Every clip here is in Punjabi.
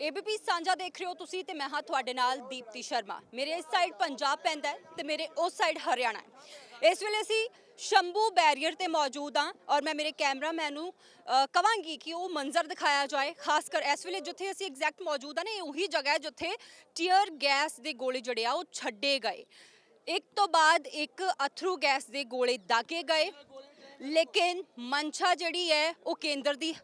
ਏਬੀਪੀ ਸਾਂਝਾ ਦੇਖ ਰਹੇ ਹੋ ਤੁਸੀਂ ਤੇ ਮੈਂ ਹਾਂ ਤੁਹਾਡੇ ਨਾਲ ਦੀਪਤੀ ਸ਼ਰਮਾ। ਮੇਰੇ ਇਸ ਸਾਈਡ ਪੰਜਾਬ ਪੈਂਦਾ ਹੈ ਤੇ ਮੇਰੇ ਉਸ ਸਾਈਡ ਹਰਿਆਣਾ ਹੈ। ਇਸ ਵੇਲੇ ਅਸੀਂ ਸ਼ੰਭੂ ਬੈਰੀਅਰ ਤੇ ਮੌਜੂਦ ਹਾਂ ਔਰ ਮੈਂ ਮੇਰੇ ਕੈਮਰਾਮੈਨ ਨੂੰ ਅ, ਕਵਾਂਗੀ ਕਿ ਉਹ ਮੰਜ਼ਰ ਦਿਖਾਇਆ ਜਾਏ ਖਾਸ ਕਰ ਇਸ ਵੇਲੇ ਜਿੱਥੇ ਅਸੀਂ ਐਗਜ਼ੈਕਟ ਮੌਜੂਦ ਹਾਂ ਨਾ ਇਹ ਉਹੀ ਜਗ੍ਹਾ ਹੈ ਜਿੱਥੇ ਟੀਅਰ ਗੈਸ ਦੇ ਗੋਲੇ ਜਿਹੜੇ ਆ ਉਹ ਛੱਡੇ ਗਏ। ਇੱਕ ਤੋਂ ਬਾਅਦ ਇੱਕ ਅਥਰੂ ਗੈਸ ਦੇ ਗੋਲੇ ਦਾਗੇ ਗਏ। ਲੇਕਿਨ ਮਨਸ਼ਾ ਜਿਹੜੀ ਹੈ ਉਹ ਕੇਂਦਰ ਦੀ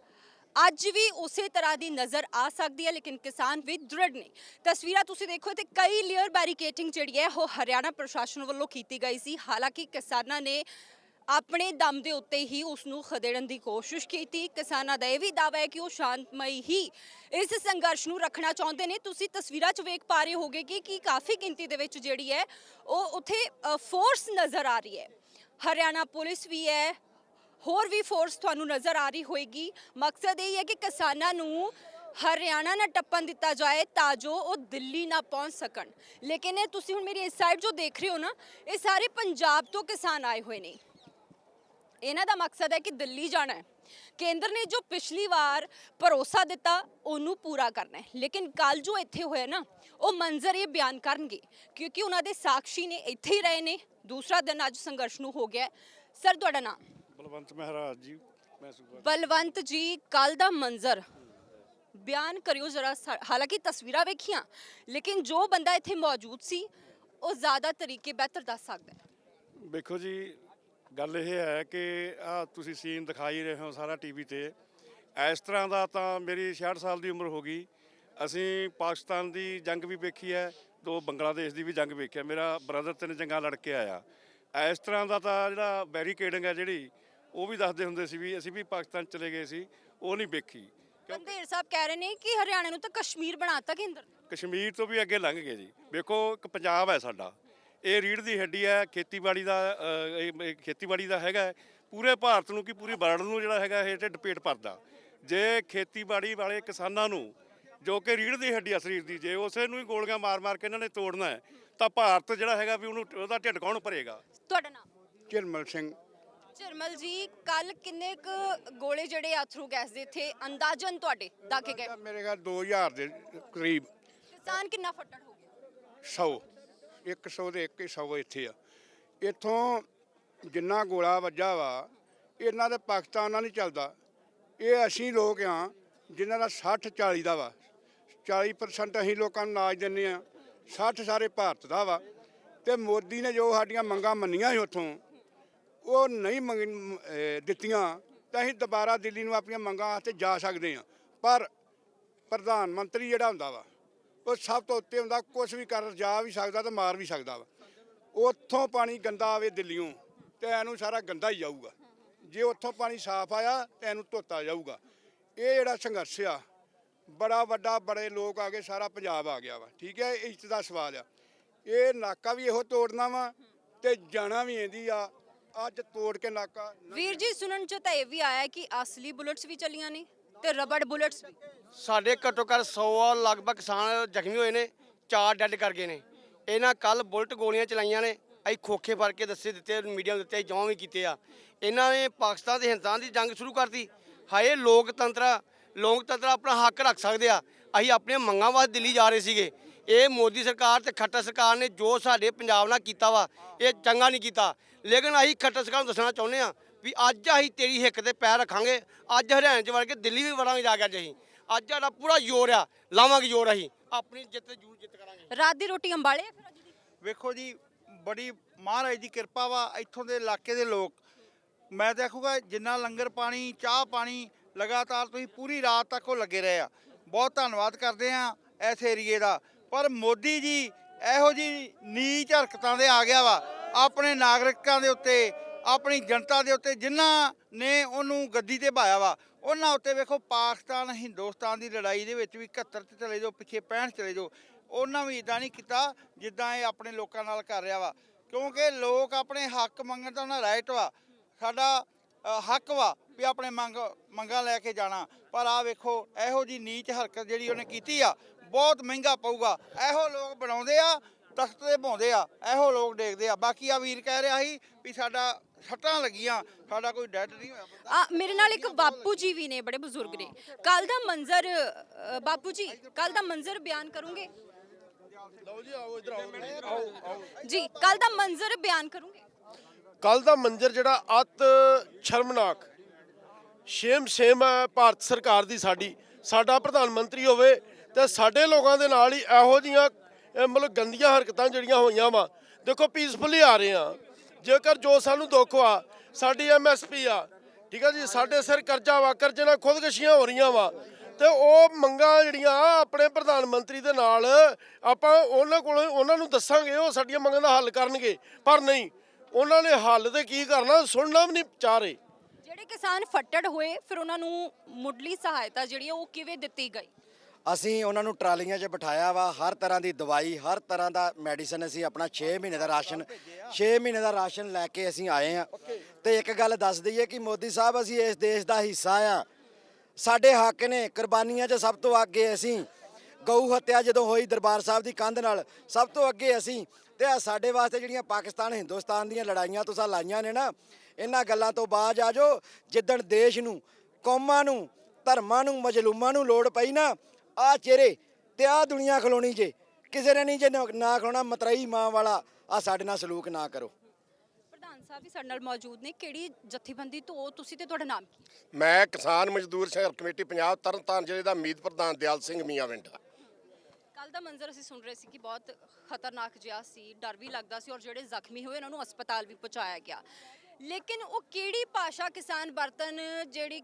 ਅੱਜ ਵੀ ਉਸੇ ਤਰ੍ਹਾਂ ਦੀ ਨਜ਼ਰ ਆ ਸਕਦੀ ਹੈ, ਲੇਕਿਨ ਕਿਸਾਨ ਵੀ ਦ੍ਰਿੜ ਨੇ। ਤਸਵੀਰਾਂ ਤੁਸੀਂ ਦੇਖੋ ਤੇ ਕਈ ਲੇਅਰ ਬੈਰੀਕੇਟਿੰਗ ਜਿਹੜੀ ਹੈ, ਉਹ ਹਰਿਆਣਾ ਪ੍ਰਸ਼ਾਸਨ ਵੱਲੋਂ ਕੀਤੀ ਗਈ ਸੀ। ਹਾਲਾਂਕਿ ਕਿਸਾਨਾਂ ਨੇ ਆਪਣੇ ਦਮ ਦੇ ਉੱਤੇ ਹੀ ਉਸ ਨੂੰ ਖਦੇੜਨ ਦੀ ਕੋਸ਼ਿਸ਼ ਕੀਤੀ। ਕਿਸਾਨਾਂ ਦਾ ਇਹ ਵੀ ਦਾਅਵਾ ਹੈ ਕਿ ਉਹ ਸ਼ਾਂਤਮਈ ਹੀ ਇਸ ਸੰਘਰਸ਼ ਨੂੰ ਰੱਖਣਾ ਚਾਹੁੰਦੇ ਨੇ। ਤੁਸੀਂ ਤਸਵੀਰਾਂ 'ਚ ਵੇਖ ਪਾ ਰਹੇ ਹੋਗੇ ਕਿ, ਕੀ ਕਾਫੀ ਗਿਣਤੀ ਦੇ ਵਿੱਚ ਜਿਹੜੀ ਹੈ, ਉਹ ਉੱਥੇ ਫੋਰਸ ਨਜ਼ਰ ਆ ਰਹੀ ਹੈ। ਹਰਿਆਣਾ ਪੁਲਿਸ ਵੀ ਹੈ ਹੋਰ ਵੀ ਫੋਰਸ ਤੁਹਾਨੂੰ ਨਜ਼ਰ ਆ ਰਹੀ ਹੋਏਗੀ। ਮਕਸਦ ਇਹ ਹੈ ਕਿ ਕਿਸਾਨਾਂ ਨੂੰ ਹਰਿਆਣਾ ਨਾ ਟੱਪਣ ਦਿੱਤਾ ਜਾਏ ਤਾਂ ਜੋ ਉਹ ਦਿੱਲੀ ਨਾ ਪਹੁੰਚ ਸਕਣ। ਲੇਕਿਨ ਇਹ ਤੁਸੀਂ ਹੁਣ ਮੇਰੀ ਇਸ ਸਾਈਡ ਜੋ ਦੇਖ ਰਹੇ ਹੋ ਨਾ, ਇਹ ਸਾਰੇ ਪੰਜਾਬ ਤੋਂ ਕਿਸਾਨ ਆਏ ਹੋਏ ਨੇ। ਇਹਨਾਂ ਦਾ ਮਕਸਦ ਹੈ ਕਿ ਦਿੱਲੀ ਜਾਣਾ ਹੈ। ਕੇਂਦਰ ਨੇ ਜੋ ਪਿਛਲੀ ਵਾਰ ਭਰੋਸਾ ਦਿੱਤਾ, ਉਹਨੂੰ ਪੂਰਾ ਕਰਨਾ ਹੈ। ਲੇਕਿਨ ਕੱਲ ਜੋ ਇੱਥੇ ਹੋਇਆ ਨਾ, ਉਹ ਮੰਜ਼ਰ ਇਹ ਬਿਆਨ ਕਰਨਗੇ, ਕਿਉਂਕਿ ਉਹਨਾਂ ਦੇ ਸਾਕਸ਼ੀ ਨੇ ਇੱਥੇ ਹੀ ਰਹੇ ਨੇ। ਦੂਸਰਾ ਦਿਨ ਅੱਜ ਸੰਘਰਸ਼ ਨੂੰ ਹੋ ਗਿਆ ਸਰ ਤੁਹਾਡਾ ਨਾਮ? ਬਲਵੰਤ ਮਹਾਰਾਜ ਜੀ ਮੈਂ ਬਲਵੰਤ ਜੀ ਕੱਲ ਦਾ ਮੰਜ਼ਰ। ਬਿਆਨ ਕਰਿਓ ਜ਼ਰਾ ਹਾਲਾਂਕਿ ਤਸਵੀਰਾਂ ਵੇਖੀਆਂ ਲੇਕਿਨ ਜੋ ਬੰਦਾ ਇੱਥੇ ਮੌਜੂਦ ਸੀ ਉਹ ਜ਼ਿਆਦਾ ਤਰੀਕੇ ਬਿਹਤਰ ਦੱਸ ਸਕਦਾ ਹੈ। ਵੇਖੋ ਜੀ ਗੱਲ ਇਹ ਹੈ ਕਿ ਆ ਤੁਸੀਂ ਸੀਨ ਦਿਖਾਈ ਰਹੇ ਹੋ ਸਾਰਾ ਟੀਵੀ ਤੇ। ਇਸ ਤਰ੍ਹਾਂ ਦਾ ਤਾਂ ਮੇਰੀ 66 ਸਾਲ ਦੀ ਉਮਰ ਹੋ ਗਈ। ਅਸੀਂ ਪਾਕਿਸਤਾਨ ਦੀ ਜੰਗ ਵੀ ਵੇਖੀ ਹੈ ਦੋ ਬੰਗਲਾਦੇਸ਼ ਦੀ ਵੀ ਜੰਗ ਵੇਖਿਆ ਮੇਰਾ ਬ੍ਰਦਰ ਤਿੰਨ ਜੰਗਾਂ ਲੜ ਕੇ ਆਇਆ। ਇਸ ਤਰ੍ਹਾਂ ਦਾ ਤਾਂ ਜਿਹੜਾ ਬੈਰੀਕੇਡਿੰਗ ਹੈ ਜਿਹੜੀ ਉਹ ਵੀ ਦੱਸਦੇ ਹੁੰਦੇ ਸੀ ਵੀ ਅਸੀਂ ਵੀ ਪਾਕਿਸਤਾਨ ਚਲੇ ਗਏ ਸੀ ਉਹ ਨਹੀਂ ਵੇਖੀ। ਬੰਦੇਰ ਸਾਹਿਬ ਕਹਿ ਰਹੇ ਨੇ ਕਿ ਹਰਿਆਣਾ ਨੂੰ ਤਾਂ ਕਸ਼ਮੀਰ ਬਣਾਤਾ ਕੇਂਦਰ ਨੇ। ਕਸ਼ਮੀਰ ਤੋਂ ਵੀ ਅੱਗੇ ਲੰਘ ਗਏ ਜੀ। ਵੇਖੋ ਇੱਕ ਪੰਜਾਬ ਹੈ ਸਾਡਾ। ਇਹ ਰੀੜ ਦੀ ਹੱਡੀ ਹੈ ਖੇਤੀਬਾੜੀ ਦਾ ਅ, ਇਹ ਇਹ ਖੇਤੀਬਾੜੀ ਦਾ ਹੈਗਾ ਹੈ। ਪੂਰੇ ਭਾਰਤ ਨੂੰ ਕੀ ਪੂਰੀ ਵਰਲਡ ਨੂੰ ਜਿਹੜਾ ਹੈਗਾ ਇਹ ਢਿੱਡ ਪੇਟ ਭਰਦਾ। ਜੇ ਖੇਤੀਬਾੜੀ ਵਾਲੇ ਕਿਸਾਨਾਂ ਨੂੰ ਜੋ ਕਿ ਰੀੜ ਦੀ ਹੱਡੀ ਆ ਸਰੀਰ ਦੀ ਜੇ ਉਸੇ ਨੂੰ ਹੀ ਗੋਲੀਆਂ ਮਾਰ-ਮਾਰ ਕੇ ਇਹਨਾਂ ਨੇ ਤੋੜਨਾ ਹੈ ਤਾਂ ਭਾਰਤ ਜਿਹੜਾ ਹੈਗਾ ਵੀ ਉਹਨੂੰ ਉਹਦਾ ਢਿੱਡ ਕੌਣ ਭਰੇਗਾ? ਤੁਹਾਡਾ ਨਾਮ? ਝਰਮਲ ਸਿੰਘ। ਚਰਮਲ ਜੀ ਕੱਲ ਕਿੰਨੇ ਕੁ ਗੋਲੇ ਜਿਹੜੇ ਅਥਰੂ ਗੈਸ ਦੇ ਇੱਥੇ ਅੰਦਾਜ਼ਨ ਤੁਹਾਡੇ ਦਾਗੇ ਗਏ? ਮੇਰੇ ਖਿਆਲ 2000 ਦੇ ਕਰੀਬ। ਕਿਸਾਨ ਕਿੰਨਾ ਫੱਟੜ ਹੋ ਗਿਆ? 100 100 ਦੇ 100 ਇੱਥੇ ਆ। ਇੱਥੋਂ ਜਿੰਨਾ ਗੋਲਾ ਵੱਜਾ ਵਾ ਇਹਨਾਂ ਦੇ ਪਾਕਿਸਤਾਨ ਨਾਲ ਨਹੀਂ ਚੱਲਦਾ। ਇਹ ਅਸੀਂ ਲੋਕ ਆ ਜਿਨ੍ਹਾਂ ਦਾ 60 40 ਦਾ ਵਾ। 40% ਅਸੀਂ ਲੋਕਾਂ ਨੂੰ ਨਾਜ ਦਿੰਨੇ ਆ। 60 ਸਾਰੇ ਭਾਰਤ ਦਾ ਵਾ। ਤੇ ਮੋਦੀ ਨੇ ਜੋ ਸਾਡੀਆਂ ਮੰਗਾਂ ਮੰਨੀਆਂ ਸੀ ਉੱਥੋਂ ਉਹ ਨਹੀਂ ਮੰਗ, ਅਹ, ਦਿੱਤੀਆਂ, ਤਾਂ ਅਸੀਂ ਦੁਬਾਰਾ ਦਿੱਲੀ ਨੂੰ ਆਪਣੀਆਂ ਮੰਗਾਂ ਵਾਸਤੇ ਜਾ ਸਕਦੇ ਹਾਂ। ਪਰ ਪ੍ਰਧਾਨ ਮੰਤਰੀ ਜਿਹੜਾ ਹੁੰਦਾ ਵਾ, ਉਹ ਸਭ ਤੋਂ ਉੱਤੇ ਹੁੰਦਾ ਕੁਝ ਵੀ ਕਰ ਜਾ ਵੀ ਸਕਦਾ ਤੇ ਮਾਰ ਵੀ ਸਕਦਾ ਵਾ। ਉੱਥੋਂ ਪਾਣੀ ਗੰਦਾ ਆਵੇ ਦਿੱਲੀੋਂ ਤੇ ਇਹਨੂੰ ਸਾਰਾ ਗੰਦਾ ਹੀ ਜਾਊਗਾ। ਜੇ ਉੱਥੋਂ ਪਾਣੀ ਸਾਫ਼ ਆਇਆ, ਤੇ ਇਹਨੂੰ ਧੋਤਾ ਜਾਊਗਾ। ਇਹ ਜਿਹੜਾ ਸੰਘਰਸ਼ ਆ, ਬੜਾ ਵੱਡਾ, ਬੜੇ ਲੋਕ ਆ ਗਏ ਸਾਰਾ ਪੰਜਾਬ ਆ ਗਿਆ ਵਾ, ਠੀਕ ਹੈ? ਇਹ ਇੱਜ਼ਤ ਦਾ ਸਵਾਲ ਆ। ਇਹ ਨਾਕਾ ਵੀ ਇਹੋ ਤੋੜਨਾ ਵਾ, ਤੇ ਜਾਣਾ ਵੀ ਇਹਦੀ ਆ ਅੱਜ ਤੋੜ ਕੇ ਨਾਕਾ ਵੀਰ ਜੀ ਸੁਣਨ ਚ ਤਾਂ ਇਹ ਵੀ ਆਇਆ ਕਿ ਅਸਲੀ ਬੁਲਟਸ ਵੀ ਚੱਲੀਆਂ ਨੇ ਤੇ ਰਬੜ ਬੁਲਟਸ ਵੀ। ਸਾਡੇ ਘੱਟੋ ਘੱਟ 100 ਲਗਭਗ ਕਿਸਾਨ ਜ਼ਖਮੀ ਹੋਏ ਨੇ ਚਾਰ ਡੈੱਡ ਕਰ ਗਏ ਨੇ। ਇਹਨਾਂ ਕੱਲ ਬੁਲਟ ਗੋਲੀਆਂ ਚਲਾਈਆਂ ਨੇ ਅਸੀਂ ਖੋਖੇ ਫੜ ਕੇ ਦੱਸੇ ਦਿੱਤੇ ਮੀਡੀਆ ਦੇ ਉੱਤੇ ਜੌਂ ਵੀ ਕੀਤੇ ਆ। ਇਹਨਾਂ ਨੇ ਪਾਕਿਸਤਾਨ ਤੇ ਹਿੰਦੁਸਤਾਨ ਦੀ ਜੰਗ ਸ਼ੁਰੂ ਕਰਤੀ। ਹਾਏ ਲੋਕਤੰਤਰ ਲੋਕਤੰਤਰ ਆਪਣਾ ਹੱਕ ਰੱਖ ਸਕਦੇ ਆ। ਅਸੀਂ ਆਪਣੀਆਂ ਮੰਗਾਂ ਵਾਸਤੇ ਦਿੱਲੀ ਜਾ ਰਹੇ ਸੀਗੇ। ਇਹ ਮੋਦੀ ਸਰਕਾਰ ਤੇ ਖੱਟਰ ਸਰਕਾਰ ਨੇ ਜੋ ਸਾਡੇ ਪੰਜਾਬ ਨਾਲ ਕੀਤਾ ਵਾ ਇਹ ਚੰਗਾ ਨਹੀਂ ਕੀਤਾ। ਲੇਕਿਨ ਅਸੀਂ ਖੱਟਰ ਸਰਕਾਰ ਨੂੰ ਦੱਸਣਾ ਚਾਹੁੰਦੇ ਆ ਵੀ ਅੱਜ ਅਸੀਂ ਤੇਰੀ ਹਿੱਕ ਤੇ ਪੈਰ ਰੱਖਾਂਗੇ। ਅੱਜ ਹਰਿਆਣੇ ਚ ਵੜ ਕੇ ਦਿੱਲੀ ਵੀ ਵੜਾਂਗੇ ਜਾ ਕੇ ਅੱਜ ਅਸੀਂ। ਅੱਜ ਸਾਡਾ ਪੂਰਾ ਜ਼ੋਰ ਆ ਲਾਵਾਂਗੇ ਜ਼ੋਰ ਅਸੀਂ। ਆਪਣੀ ਜਿੱਤ ਜ਼ਰੂਰ ਜਿੱਤ ਕਰਾਂਗੇ। ਰਾਤ ਦੀ ਰੋਟੀ ਅੰਬਾਲੇ ਆ ਫਿਰ ਅੱਜ ਦੀ? ਵੇਖੋ ਜੀ ਬੜੀ ਮਹਾਰਾਜ ਦੀ ਕਿਰਪਾ ਵਾ ਇੱਥੋਂ ਦੇ ਇਲਾਕੇ ਦੇ ਲੋਕ। ਮੈਂ ਦੇਖੂਗਾ ਜਿੰਨਾ ਲੰਗਰ ਪਾਣੀ ਚਾਹ ਪਾਣੀ ਲਗਾਤਾਰ ਤੁਸੀਂ ਪੂਰੀ ਰਾਤ ਤੱਕ ਉਹ ਲੱਗੇ ਰਹੇ ਆ। ਬਹੁਤ ਧੰਨਵਾਦ ਕਰਦੇ ਆ ਇਸ ਏਰੀਏ ਦਾ। ਪਰ ਮੋਦੀ ਜੀ ਇਹੋ ਜੀ ਨੀਚ ਹਰਕਤਾਂ ਦੇ ਆ ਗਿਆ ਵਾ। ਆਪਣੇ ਨਾਗਰਿਕਾਂ ਦੇ ਉੱਤੇ, ਆਪਣੀ ਜਨਤਾ ਦੇ ਉੱਤੇ ਜਿਨ੍ਹਾਂ ਨੇ ਉਹਨੂੰ ਗੱਦੀ ਤੇ ਭਾਇਆ ਵਾ, ਉਹਨਾਂ ਉੱਤੇ ਵੇਖੋ ਪਾਕਿਸਤਾਨ, ਹਿੰਦੁਸਤਾਨ ਦੀ ਲੜਾਈ ਦੇ ਵਿੱਚ ਵੀ 71 ਤੇ ਚਲੇ ਜਾਓ, ਪਿੱਛੇ 65 ਚਲੇ ਜਾਓ। ਉਹਨਾਂ ਵੀ ਇਦਾਂ ਨਹੀਂ ਕੀਤਾ ਜਿੱਦਾਂ ਇਹ ਆਪਣੇ ਲੋਕਾਂ ਨਾਲ ਕਰ ਰਿਹਾ ਵਾ। ਕਿਉਂਕਿ ਲੋਕ ਆਪਣੇ ਹੱਕ ਮੰਗਣ ਦਾ ਉਹਨਾਂ ਰਾਈਟ ਵਾ। ਸਾਡਾ ਹੱਕ ਵਾ ਵੀ ਆਪਣੇ ਮੰਗ, ਮੰਗਾਂ ਲੈ ਕੇ ਜਾਣਾ। ਪਰ ਆ ਵੇਖੋ, ਇਹੋ ਜੀ ਨੀਚ ਹਰਕਤ ਜਿਹੜੀ ਉਹਨੇ ਕੀਤੀ ਆ ਬਹੁਤ ਮਹਿੰਗਾ ਪਊਗਾ। ਇਹੋ ਲੋਕ ਬਣਾਉਂਦੇ ਆ ਤਖਤ ਤੇ ਪਾਉਂਦੇ ਆ ਇਹੋ ਲੋਕ ਦੇਖਦੇ ਆ। ਬਾਕੀ ਆ ਵੀਰ ਕਹਿ ਰਿਹਾ ਸੀ ਵੀ ਸਾਡਾ ਸੱਟਾਂ ਲੱਗੀਆਂ ਸਾਡਾ ਕੋਈ ਡੈਡ ਨਹੀਂ ਹੋਇਆ। ਆ ਮੇਰੇ ਨਾਲ ਇੱਕ ਬਾਪੂ ਜੀ ਵੀ ਨੇ ਬੜੇ ਬਜ਼ੁਰਗ ਨੇ। ਕੱਲ ਦਾ ਮੰਜ਼ਰ ਅ, ਬਾਪੂ ਜੀ ਕੱਲ ਦਾ ਮੰਜ਼ਰ ਬਿਆਨ ਕਰੋਗੇ? ਜੀ ਕੱਲ ਦਾ ਮੰਜ਼ਰ ਬਿਆਨ ਕਰੋਗੇ? ਕੱਲ ਦਾ ਮੰਜ਼ਰ ਜਿਹੜਾ ਅਤ ਸ਼ਰਮਨਾਕ ਸ਼ੇਮ ਸ਼ੇਮ ਹੈ ਭਾਰਤ ਸਰਕਾਰ ਦੀ ਸਾਡੀ। ਸਾਡਾ ਪ੍ਰਧਾਨ ਮੰਤਰੀ ਹੋਵੇ ਤੇ ਸਾਡੇ ਲੋਕਾਂ ਦੇ ਨਾਲ ਹੀ ਇਹੋ ਜੀਆਂ ਮਤਲਬ ਗੰਦੀਆਂ ਹਰਕਤਾਂ ਜਿਹੜੀਆਂ ਹੋਈਆਂ ਵਾ, ਦੇਖੋ ਪੀਸਫੁਲੀ ਆ ਰਹੇ ਆ ਜੇਕਰ ਜੋ ਸਾਨੂੰ ਦੁੱਖ ਆ ਸਾਡੀ ਐਮਐਸਪੀ ਆ, ਠੀਕ ਆ ਜੀ, ਸਾਡੇ ਸਿਰ ਕਰਜ਼ਾ ਵਾ, ਕਰਜ਼ੇ ਨਾਲ ਖੁਦਕਸ਼ੀਆਂ ਹੋ ਰਹੀਆਂ ਵਾ, ਤੇ ਉਹ ਮੰਗਾਂ ਜਿਹੜੀਆਂ ਆਪਣੇ ਪ੍ਰਧਾਨ ਮੰਤਰੀ ਦੇ ਨਾਲ ਆਪਾਂ ਉਹਨਾਂ ਕੋਲ, ਉਹਨਾਂ ਨੂੰ ਦੱਸਾਂਗੇ, ਉਹ ਸਾਡੀਆਂ ਮੰਗਾਂ ਦਾ ਹੱਲ ਕਰਨਗੇ, ਪਰ ਨਹੀਂ, ਉਹਨਾਂ ਨੇ ਹੱਲ ਤੇ ਕੀ ਕਰਨਾ, ਸੁਣਨਾ ਵੀ ਨਹੀਂ ਚਾਹ ਰਹੇ। ਜਿਹੜੇ ਕਿਸਾਨ ਫੱਟੜ ਹੋਏ, ਫਿਰ ਉਹਨਾਂ ਨੂੰ ਮੁੱਢਲੀ ਸਹਾਇਤਾ ਜਿਹੜੀ ਹੈ ਉਹ ਕਿਵੇਂ ਦਿੱਤੀ ਗਈ? ਅਸੀਂ ਉਹਨਾਂ ਨੂੰ ਟਰਾਲੀਆਂ 'ਚ ਬਿਠਾਇਆ ਵਾ, ਹਰ ਤਰ੍ਹਾਂ ਦੀ ਦਵਾਈ, ਹਰ ਤਰ੍ਹਾਂ ਦਾ ਮੈਡੀਸਨ ਅਸੀਂ ਆਪਣਾ 6 ਮਹੀਨੇ ਦਾ ਰਾਸ਼ਨ 6 ਮਹੀਨੇ ਦਾ ਰਾਸ਼ਨ ਲੈ ਕੇ ਅਸੀਂ ਆਏ ਆ ਤੇ ਇੱਕ ਗੱਲ ਦੱਸ ਦਈਏ ਕਿ ਮੋਦੀ ਸਾਹਿਬ, ਅਸੀਂ ਇਸ ਦੇਸ਼ ਦਾ ਹਿੱਸਾ ਆ ਸਾਡੇ ਹੱਕ ਨੇ, ਕੁਰਬਾਨੀਆਂ 'ਚ ਸਭ ਤੋਂ ਅੱਗੇ ਅਸੀਂ, ਗਊ ਹੱਤਿਆ ਜਦੋਂ ਹੋਈ ਦਰਬਾਰ ਸਾਹਿਬ ਦੀ ਕੰਧ ਨਾਲ, ਸਭ ਤੋਂ ਅੱਗੇ ਅਸੀਂ, ਤੇ ਆ ਸਾਡੇ ਵਾਸਤੇ ਜਿਹੜੀਆਂ ਪਾਕਿਸਤਾਨ, ਹਿੰਦੁਸਤਾਨ ਦੀਆਂ ਲੜਾਈਆਂ ਤੁਸੀਂ ਲਾਈਆਂ ਨੇ ਨਾ, ਇਹਨਾਂ ਗੱਲਾਂ ਤੋਂ ਬਾਅਦ ਆ ਜਾਓ, ਜਿੱਦਣ ਦੇਸ਼ ਨੂੰ, ਕੌਮਾਂ ਨੂੰ, ਧਰਮਾਂ ਨੂੰ, ਮਜਲੂਮਾਂ ਨੂੰ ਲੋੜ ਪਈ ਨਾ ਆ ਚਿਹਰੇ ਤੇ ਆ ਦੁਨੀਆ ਖਲੋਣੀ ਜੇ। ਕਿਸੇ ਨੇ ਨਹੀਂ ਜੇ ਨਾ ਨਾ ਖਲੋਣਾ ਮਤਰਈ ਮਾਂ ਵਾਲਾ ਆ ਸਾਡੇ ਨਾਲ ਸਲੂਕ ਨਾ ਕਰੋ। ਪ੍ਰਧਾਨ ਸਾਹਿਬ ਵੀ ਸਾਡੇ ਨਾਲ ਮੌਜੂਦ ਨੇ। ਕਿਹੜੀ ਜਥੇਬੰਦੀ ਤੋਂ ਉਹ ਤੁਸੀਂ ਤੇ ਤੁਹਾਡਾ ਨਾਮ ਕੀ? ਮੈਂ ਕਿਸਾਨ ਮਜ਼ਦੂਰ ਸੰਘਰਸ਼ ਕਮੇਟੀ ਪੰਜਾਬ ਤਰਨਤਾਰਨ ਜ਼ਿਲ੍ਹੇ ਦਾ ਮੀਤ ਪ੍ਰਧਾਨ ਦਿਆਲ ਸਿੰਘ ਮੀਆਂਵਿੰਡ ਕੱਲ ਦਾ ਮੰਜ਼ਰ ਅਸੀਂ ਸੁਣ ਰਹੇ ਸੀ ਕਿ ਬਹੁਤ ਖਤਰਨਾਕ ਜਿਹਾ ਸੀ ਡਰ ਵੀ ਲੱਗਦਾ ਸੀ ਔਰ ਜਿਹੜੇ ਜ਼ਖਮੀ ਹੋਏ ਉਹਨਾਂ ਨੂੰ ਹਸਪਤਾਲ ਵੀ ਪਹੁੰਚਾਇਆ ਗਿਆ। ਲੇਕਿਨ ਉਹ ਕਿਹੜੀ ਭਾਸ਼ਾ ਕਿਸਾਨ ਵਰਤਨ ਜਿਹੜੀ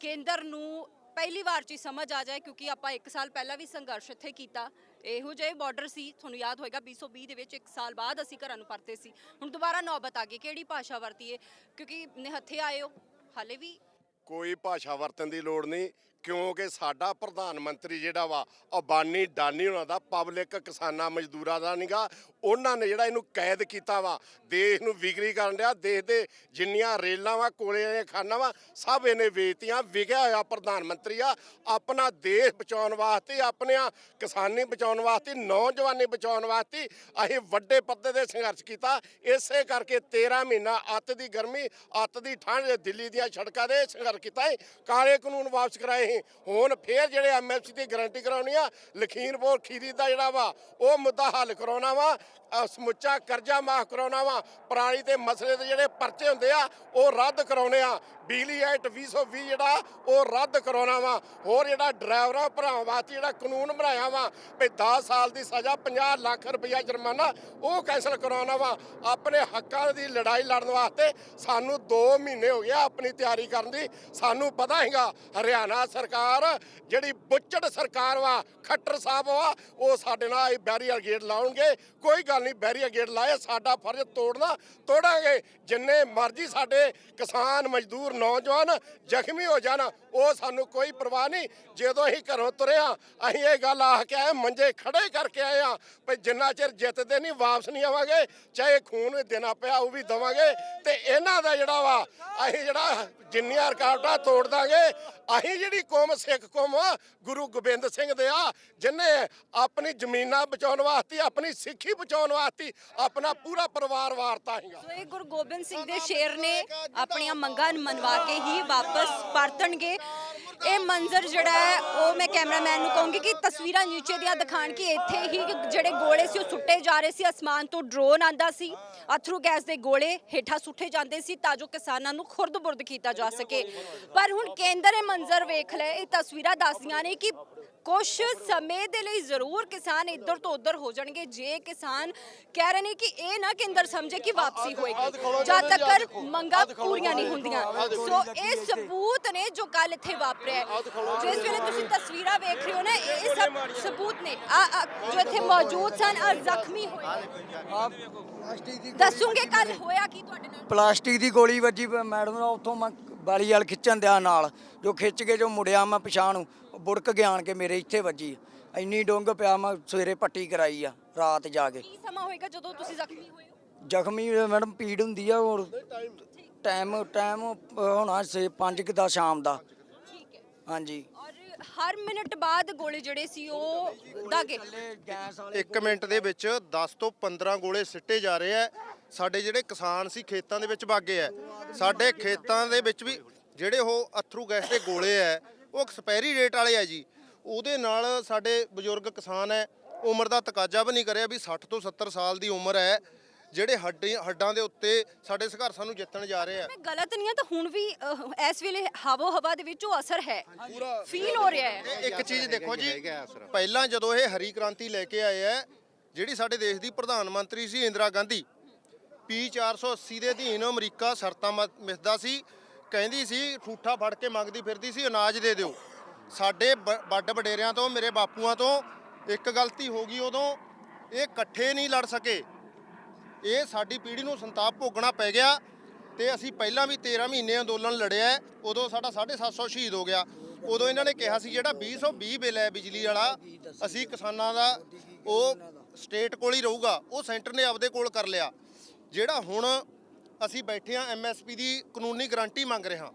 ਕੇਂਦਰ ਨੂੰ ਪਹਿਲੀ ਵਾਰ ਚ ਹੀ ਸਮਝ ਆ ਜਾਏ ਕਿਉਂਕਿ ਆਪਾਂ 1 ਸਾਲ ਪਹਿਲਾਂ ਵੀ ਸੰਘਰਸ਼ ਇੱਥੇ ਕੀਤਾ। ਇਹੋ ਜਿਹੇ ਬਾਰਡਰ ਸੀ, ਤੁਹਾਨੂੰ ਯਾਦ ਹੋਏਗਾ 2020 ਦੇ ਵਿੱਚ 1 ਸਾਲ ਬਾਅਦ ਅਸੀਂ ਘਰਾਂ ਨੂੰ ਪਰਤੇ ਸੀ। ਹੁਣ ਦੁਬਾਰਾ ਨੌਬਤ ਆ ਗਈ, ਕਿਹੜੀ ਭਾਸ਼ਾ ਵਰਤੀਏ? ਕਿਉਂਕਿ ਨਿਹੱਥੇ ਆਏ ਹੋ, ਹਾਲੇ ਵੀ ਕੋਈ ਭਾਸ਼ਾ ਵਰਤਣ ਦੀ ਲੋੜ ਨਹੀਂ। ਕਿਉਂਕਿ ਸਾਡਾ ਪ੍ਰਧਾਨ ਮੰਤਰੀ ਜਿਹੜਾ ਵਾ ਅਬਾਨੀ ਡਾਨੀ ਉਹਨਾਂ ਦਾ ਪਬਲਿਕ ਕਿਸਾਨਾਂ ਮਜ਼ਦੂਰਾਂ ਦਾ ਨਹੀਂਗਾ ਉਹਨਾਂ ਨੇ ਜਿਹੜਾ ਇਹਨੂੰ ਕੈਦ ਕੀਤਾ ਵਾ, ਦੇਸ਼ ਨੂੰ ਵਿਕਰੀ ਕਰਨ ਡਿਆ, ਦੇਸ਼ ਦੇ ਜਿੰਨੀਆਂ ਰੇਲਾਂ ਵਾ, ਕੋਲੇ ਦੀਆਂ ਖਾਨਾਂ ਵਾ, ਸਭ ਇਹਨੇ ਵੇਚਤੀਆਂ ਵਿਗਿਆ ਹੋਇਆ ਪ੍ਰਧਾਨ ਮੰਤਰੀ ਆ। ਆਪਣਾ ਦੇਸ਼ ਬਚਾਉਣ ਵਾਸਤੇ, ਆਪਣੀਆਂ ਕਿਸਾਨੀ ਬਚਾਉਣ ਵਾਸਤੇ, ਨੌਜਵਾਨੀ ਬਚਾਉਣ ਵਾਸਤੇ ਅਸੀਂ ਵੱਡੇ ਪੱਧਰ ਤੇ ਸੰਘਰਸ਼ ਕੀਤਾ। ਇਸੇ ਕਰਕੇ 13 ਮਹੀਨਾ ਅੱਤ ਦੀ ਗਰਮੀ, ਅੱਤ ਦੀ ਠੰਡ ਦਿੱਲੀ ਦੀਆਂ ਸੜਕਾਂ ਦੇ ਸੰਘਰਸ਼ ਕੀਤਾ ਕਾਲੇ ਕਾਨੂੰਨ ਵਾਪਸ ਕਰਾਏ ਸੀ ਹੁਣ ਫੇਰ ਜਿਹੜੇ ਐਮਐਫਸੀ ਦੀ ਗਾਰੰਟੀ ਕਰਾਉਣੀ ਆ, ਲਖੀਮਪੁਰ ਖੀਰੀ ਦਾ ਜਿਹੜਾ ਵਾ, ਉਹ ਮੁੱਦਾ ਹੱਲ ਕਰਾਉਣਾ ਵਾ ਸਮੁੱਚਾ ਕਰਜ਼ਾ ਮਾਫ ਕਰਾਉਣਾ ਵਾ ਪੁਰਾਣੀ ਤੇ ਮਸਲੇ ਦੇ ਜਿਹੜੇ ਪਰਚੇ ਹੁੰਦੇ ਆ, ਉਹ ਰੱਦ ਕਰਾਉਣੇ ਆ, ਬਿਜਲੀ ਐਕਟ 2020 ਜਿਹੜਾ, ਉਹ ਰੱਦ ਕਰਾਉਣਾ ਵਾ, ਹੋਰ ਜਿਹੜਾ ਡਰਾਈਵਰਾਂ ਭਰਾਵਾਂ ਵਾਸਤੇ ਜਿਹੜਾ ਕਾਨੂੰਨ ਬਣਾਇਆ ਵਾ, ਵੀ 10 ਸਾਲ ਦੀ ਸਜ਼ਾ 50 ਲੱਖ ਰੁਪਇਆ ਜੁਰਮਾਨਾ, ਉਹ ਕੈਂਸਲ ਕਰਾਉਣਾ ਵਾ, ਆਪਣੇ ਹੱਕਾਂ ਦੀ ਲੜਾਈ ਲੜਨ ਵਾਸਤੇ ਸਾਨੂੰ 2 ਮਹੀਨੇ ਹੋ ਗਏ ਆਪਣੀ ਤਿਆਰੀ ਕਰਨ ਦੀ, ਸਾਨੂੰ ਪਤਾ ਹੈਗਾ ਹਰਿਆਣਾ ਸਰਕਾਰ, ਜਿਹੜੀ ਬੁੱਚੜ ਸਰਕਾਰ ਵਾ, ਖੱਟਰ ਸਾਹਿਬ ਵਾ, ਉਹ ਸਾਡੇ ਨਾਲ ਇਹ ਬੈਰੀਅਰ ਗੇਟ ਲਾਉਣਗੇ। ਕੋਈ ਗੱਲ ਨਹੀਂ, ਬੈਰੀਅਰ ਗੇਟ ਲਾਏ, ਸਾਡਾ ਫਰਜ਼ ਤੋੜਨਾ, ਤੋੜਾਂਗੇ। ਜਿੰਨੇ ਮਰਜ਼ੀ ਸਾਡੇ ਕਿਸਾਨ, ਮਜ਼ਦੂਰ, ਨੌਜਵਾਨ ਜ਼ਖਮੀ ਹੋ ਜਾਣ, ਉਹ ਸਾਨੂੰ ਕੋਈ ਪਰਵਾਹ ਨਹੀਂ। ਜਦੋਂ ਅਸੀਂ ਘਰੋਂ ਤੁਰੇ ਆ ਅਸੀਂ ਇਹ ਗੱਲ ਆਖ ਕੇ ਆਏ ਮੰਜੇ ਖੜੇ ਕਰਕੇ ਆਏ ਆ ਵੀ ਜਿੰਨਾ ਚਿਰ ਜਿੱਤਦੇ ਨਹੀਂ, ਵਾਪਸ ਨਹੀਂ ਆਵਾਂਗੇ, ਚਾਹੇ ਖੂਨ ਵੀ ਦੇਣਾ ਪਿਆ, ਉਹ ਵੀ ਦਵਾਂਗੇ। ਤੇ ਇਹਨਾਂ ਦਾ ਜਿਹੜਾ ਵਾ, ਅਸੀਂ ਜਿਹੜਾ ਜਿੰਨੀਆਂ ਰੁਕਾਵਟਾਂ ਤੋੜ ਦਾਂਗੇ, ਅਸੀਂ ਜਿਹੜੀ ਕੌਮ ਸਿੱਖ ਕੌਮ ਗੁਰੂ ਗੋਬਿੰਦ ਸਿੰਘ ਦੇ ਆ ਜਿਨੇ ਆਪਣੀ ਜ਼ਮੀਨਾਂ ਬਚਾਉਣ ਵਾਸਤੇ ਆਪਣੀ ਸਿੱਖੀ ਬਚਾਉਣ ਵਾਸਤੇ ਆਪਣਾ ਪੂਰਾ ਪਰਿਵਾਰ ਵਾਰਤਾ ਹੈਗਾ। ਸੋ ਇਹ ਗੁਰੂ ਗੋਬਿੰਦ ਸਿੰਘ ਦੇ ਸ਼ੇਰ ਨੇ ਆਪਣੀਆਂ ਮੰਗਾਂ ਮਨਵਾ ਕੇ ਹੀ ਵਾਪਸ ਪਰਤਣਗੇ। ਇਹ ਮੰਜ਼ਰ ਜਿਹੜਾ ਹੈ ਉਹ ਮੈਂ ਕੈਮਰਾਮੈਨ ਨੂੰ ਕਹੂੰਗੀ ਕਿ ਤਸਵੀਰਾਂ ਨੀਚੇ ਦੀਆਂ ਦਿਖਾਣ ਕਿ ਇੱਥੇ ਹੀ ਜਿਹੜੇ ਗੋਲੇ ਸੀ ਉਹ ਸੁੱਟੇ ਜਾ ਰਹੇ ਸੀ। ਅਸਮਾਨ ਤੋਂ ਡਰੋਨ ਆਂਦਾ ਸੀ ਅਥਰੂ ਗੈਸ ਦੇ ਗੋਲੇ ਹੇਠਾਂ ਸੁੱਟੇ ਜਾਂਦੇ ਸੀ ਤਾਂ ਜੋ ਕਿਸਾਨਾਂ ਨੂੰ ਖੁਰਦ-ਬੁਰਦ ਕੀਤਾ ਜਾ ਸਕੇ। ਪਰ ਹੁਣ ਕੇਂਦਰ ਇਹ ਮੰਜ਼ਰ ਵੇਖ ਲੈ ਇਹ ਤਸਵੀਰਾਂ ਦੱਸਦੀਆਂ ਨੇ ਕਿ ਕੁਝ ਸਮੇਂ ਦੇ ਲਈ ਜ਼ਰੂਰ ਕਿਸਾਨ ਇੱਧਰ ਤੋਂ ਉੱਧਰ ਹੋ ਜਾਣਗੇ। ਜੇ ਕਿਸਾਨ ਕਹਿ ਰਹੇ ਨੇ ਕਿ ਇਹ ਨਾ ਕੇਂਦਰ ਸਮਝੇ ਕਿ ਵਾਪਸੀ ਹੋਏਗੀ ਜਦ ਤੱਕ ਮੰਗਾਂ ਪੂਰੀਆਂ ਨਹੀਂ ਹੁੰਦੀਆਂ। ਸੋ ਇਹ ਸਬੂਤ ਨੇ ਜੋ ਕੱਲ ਇੱਥੇ ਵਾਪਰਿਆ ਹੈ। ਜਿਸ ਵੇਲੇ ਤੁਸੀਂ ਤਸਵੀਰਾਂ ਵੇਖ ਰਹੇ ਹੋ ਨਾ ਇਹ ਇਹ ਸਭ ਸਬੂਤ ਨੇ। ਆ ਜੋ ਇੱਥੇ ਮੌਜੂਦ ਸਨ ਆ ਜ਼ਖਮੀ ਹੋਏ। ਦੱਸੂਗੇ ਕੱਲ ਹੋਇਆ ਕੀ ਤੁਹਾਡੇ ਨਾਲ? ਪਲਾਸਟਿਕ ਦੀ ਗੋਲੀ ਵੱਜੀ ਮੈਡਮ ਨੂੰ ਉੱਥੋਂ ਮੈਂ ਬਾਲੀ ਵਾਲ ਖਿੱਚਣ ਦਿਆ ਨਾਲ। ਜੋ ਖਿੱਚ ਕੇ ਜੋ ਮੁੜਿਆ ਮੈਂ ਪਛਾਣ ਬੁੜਕ ਆਣ ਕੇ ਮੇਰੇ ਇੱਥੇ ਵੱਜੀ। ਇੰਨੀ ਡੁੰਗ ਪਿਆ ਮੈਂ ਸਵੇਰੇ ਪੱਟੀ ਕਰਾਈ ਆ ਰਾਤ ਜਾ ਕੇ। ਕੀ ਸਮਾਂ ਹੋਏਗਾ ਜਦੋਂ ਤੁਸੀਂ ਜ਼ਖਮੀ ਹੋਏ ਹੋ? ਜ਼ਖਮੀ ਮੈਡਮ ਪੀੜ ਹੁੰਦੀ ਆ ਹੋਰ ਟਾਈਮ ਟਾਈਮ ਹੋਣਾ 6 5 ਦਾ ਸ਼ਾਮ ਦਾ। ਹਾਂਜੀ। ਔਰ ਹਰ ਮਿੰਟ ਬਾਅਦ ਗੋਲੇ ਜਿਹੜੇ ਸੀ ਉਹ ਦਾਗੇ। ਗੈਸ ਵਾਲੇ ਮਿੰਟ ਦੇ ਵਿੱਚ 10 ਤੋਂ 15 ਗੋਲੇ ਸਿੱਟੇ ਜਾ ਰਹੇ ਆ ਸਾਡੇ ਜਿਹੜੇ ਕਿਸਾਨ ਸੀ ਖੇਤਾਂ ਦੇ ਵਿੱਚ ਵਾਗੇ ਆ ਸਾਡੇ ਖੇਤਾਂ ਦੇ ਵਿੱਚ ਵੀ ਜਿਹੜੇ ਉਹ ਅਥਰੂ ਗੈਸ ਦੇ ਗੋਲੇ ਆ ਉਹ ਐਕਸਪਾਇਰੀ ਡੇਟ ਵਾਲੇ ਆ ਜੀ। ਉਹਦੇ ਨਾਲ ਸਾਡੇ ਬਜ਼ੁਰਗ ਕਿਸਾਨ ਹੈ ਉਮਰ ਦਾ ਤਕਾਜ਼ਾ ਵੀ ਨਹੀਂ ਕਰਿਆ ਵੀ 60 ਤੋਂ 70 ਸਾਲ ਦੀ ਉਮਰ ਹੈ ਜਿਹੜੇ ਹੱਡੀ ਹੱਡਾਂ ਦੇ ਉੱਤੇ ਸਾਡੇ ਸੰਘਰਸ਼ਾਂ ਨੂੰ ਜਿੱਤਣ ਜਾ ਰਹੇ ਆ। ਮੈਂ ਗਲਤ ਨਹੀਂ ਆ ਤਾਂ ਹੁਣ ਵੀ ਅਹ, ਇਸ ਵੇਲੇ ਹਵਾ ਹਵਾ ਦੇ ਵਿੱਚ ਉਹ ਅਸਰ ਹੈ। ਫੀਲ ਹੋ ਰਿਹਾ ਹੈ। ਇਹ ਇੱਕ ਚੀਜ਼ ਦੇਖੋ ਜੀ ਪਹਿਲਾਂ ਜਦੋਂ ਇਹ ਹਰੀ ਕ੍ਰਾਂਤੀ ਲੈ ਕੇ ਆਏ ਆ ਜਿਹੜੀ ਸਾਡੇ ਦੇਸ਼ ਦੀ ਪ੍ਰਧਾਨ ਮੰਤਰੀ ਸੀ ਇੰਦਰਾ ਗਾਂਧੀ ਪੀ 480 ਦੇ ਅਧੀਨ ਅਮਰੀਕਾ ਸ਼ਰਤਾਂ ਮ- ਮਿਥਦਾ ਸੀ ਕਹਿੰਦੀ ਸੀ ਠੂਠਾ ਫੜ ਕੇ ਮੰਗਦੀ ਫਿਰਦੀ ਸੀ ਅਨਾਜ ਦੇ ਦਿਓ। ਸਾਡੇ ਬ- ਵੱਡ ਵਡੇਰਿਆਂ ਤੋਂ ਮੇਰੇ ਬਾਪੂਆਂ ਤੋਂ ਇੱਕ ਗਲਤੀ ਹੋ ਗਈ ਉਦੋਂ ਇਹ ਇਕੱਠੇ ਨਹੀਂ ਲੜ ਸਕੇ। ਇਹ ਸਾਡੀ ਪੀੜ੍ਹੀ ਨੂੰ ਸੰਤਾਪ ਭੋਗਣਾ ਪੈ ਗਿਆ ਤੇ ਅਸੀਂ ਪਹਿਲਾਂ ਵੀ 13 ਮਹੀਨੇ ਅੰਦੋਲਨ ਲੜਿਆ ਉਦੋਂ ਸਾਡਾ 750 ਸ਼ਹੀਦ ਹੋ ਗਿਆ। ਉਦੋਂ ਇਹਨਾਂ ਨੇ ਕਿਹਾ ਸੀ ਜਿਹੜਾ 2020 ਬਿੱਲ ਹੈ ਬਿਜਲੀ ਵਾਲਾ, ਅਸੀਂ ਕਿਸਾਨਾਂ ਦਾ, ਉਹ ਸਟੇਟ ਕੋਲ ਹੀ ਰਹੂਗਾ, ਉਹ ਸੈਂਟਰ ਨੇ ਆਪਦੇ ਕੋਲ ਕਰ ਲਿਆ। ਜਿਹੜਾ ਹੁਣ ਅਸੀਂ ਬੈਠੇ ਆ ਐਮਐਸਪੀ ਦੀ ਕਾਨੂੰਨੀ ਗਾਰੰਟੀ ਮੰਗ ਰਹੇ ਹਾਂ।